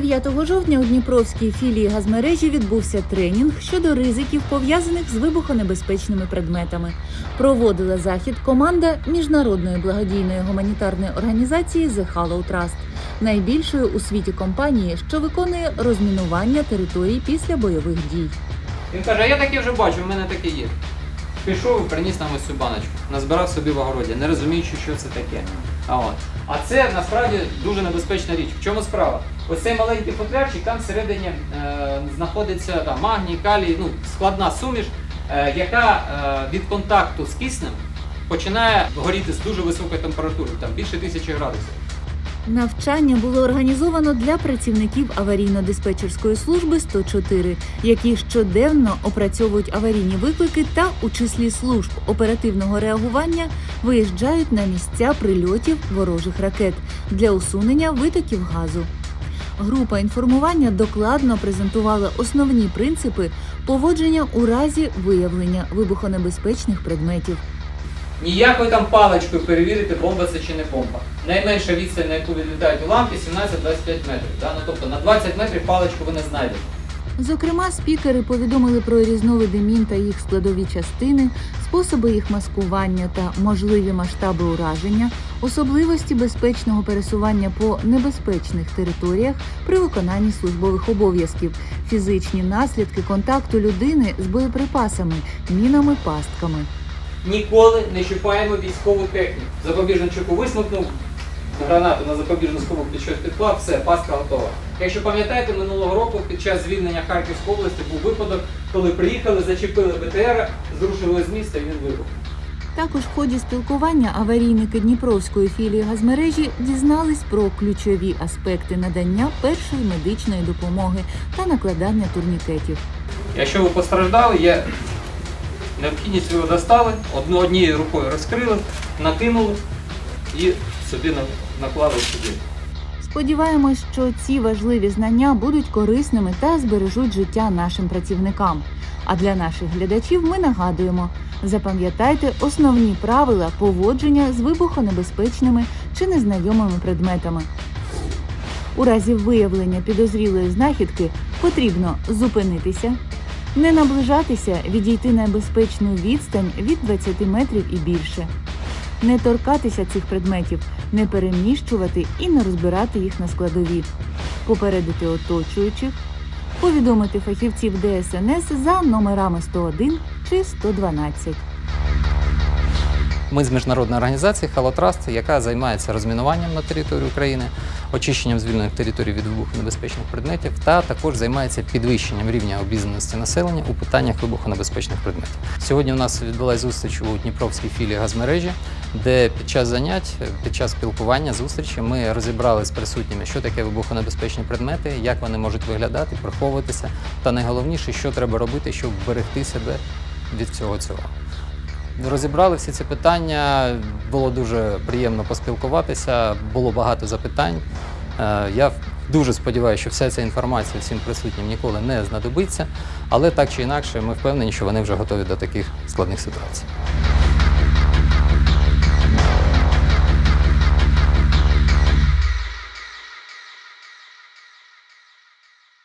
9 жовтня у Дніпровській філії газмережі відбувся тренінг щодо ризиків, пов'язаних з вибухонебезпечними предметами. Проводила захід команда міжнародної благодійної гуманітарної організації The Hollow Trust, найбільшої у світі компанії, що виконує розмінування територій після бойових дій. Він каже, я таке вже бачу, в мене таке є. Пішов приніс нам ось цю баночку, назбирав собі в огороді, не розуміючи, що це таке. А, от. а це насправді дуже небезпечна річ. В чому справа? Ось цей маленький футлярчик, там всередині е, знаходиться там, магній, калій, ну, складна суміш, е, яка е, від контакту з киснем починає горіти з дуже високою температурою, там більше тисячі градусів. Навчання було організовано для працівників аварійно-диспетчерської служби 104, які щоденно опрацьовують аварійні виклики та у числі служб оперативного реагування виїжджають на місця прильотів ворожих ракет для усунення витоків газу. Група інформування докладно презентувала основні принципи поводження у разі виявлення вибухонебезпечних предметів. Ніякою там паличкою перевірити, бомба це чи не бомба. Найменша відстань, на яку відлітають уламки, 17-25 метрів. Да? Ну, тобто на 20 метрів паличку ви не знайдете. Зокрема, спікери повідомили про різновиди мін та їх складові частини, способи їх маскування та можливі масштаби ураження, особливості безпечного пересування по небезпечних територіях при виконанні службових обов'язків, фізичні наслідки контакту людини з боєприпасами, мінами, пастками. Ніколи не чіпаємо військову техніку. Запобіжничок висмикнув гранату на запобіжну скобу під щось підклав, все, пастка готова. Якщо пам'ятаєте, минулого року під час звільнення Харківської області був випадок, коли приїхали, зачепили БТР, зрушили з міста і він вибух. Також в ході спілкування аварійники Дніпровської філії газмережі дізнались про ключові аспекти надання першої медичної допомоги та накладання турнікетів. Якщо ви постраждали, є необхідність ви його достали, одну однією рукою розкрили, накинули і собі наклали сюди. Сподіваємось, що ці важливі знання будуть корисними та збережуть життя нашим працівникам. А для наших глядачів ми нагадуємо: запам'ятайте основні правила поводження з вибухонебезпечними чи незнайомими предметами. У разі виявлення підозрілої знахідки потрібно зупинитися, не наближатися, відійти на безпечну відстань від 20 метрів і більше, не торкатися цих предметів, не переміщувати і не розбирати їх на складові, попередити оточуючих, повідомити фахівців ДСНС за номерами 101 чи 112. Ми з міжнародної організації Халотраст, яка займається розмінуванням на території України, очищенням звільнених територій від вибухонебезпечних предметів, та також займається підвищенням рівня обізнаності населення у питаннях вибухонебезпечних предметів. Сьогодні у нас відбулася зустріч у Дніпровській філії газмережі, де під час занять, під час спілкування, зустрічі ми розібрали з присутніми, що таке вибухонебезпечні предмети, як вони можуть виглядати, приховуватися, та найголовніше, що треба робити, щоб берегти себе від всього цього. Розібрали всі ці питання, було дуже приємно поспілкуватися, було багато запитань. Е, Я дуже сподіваюся, що вся ця інформація всім присутнім ніколи не знадобиться, але так чи інакше, ми впевнені, що вони вже готові до таких складних ситуацій.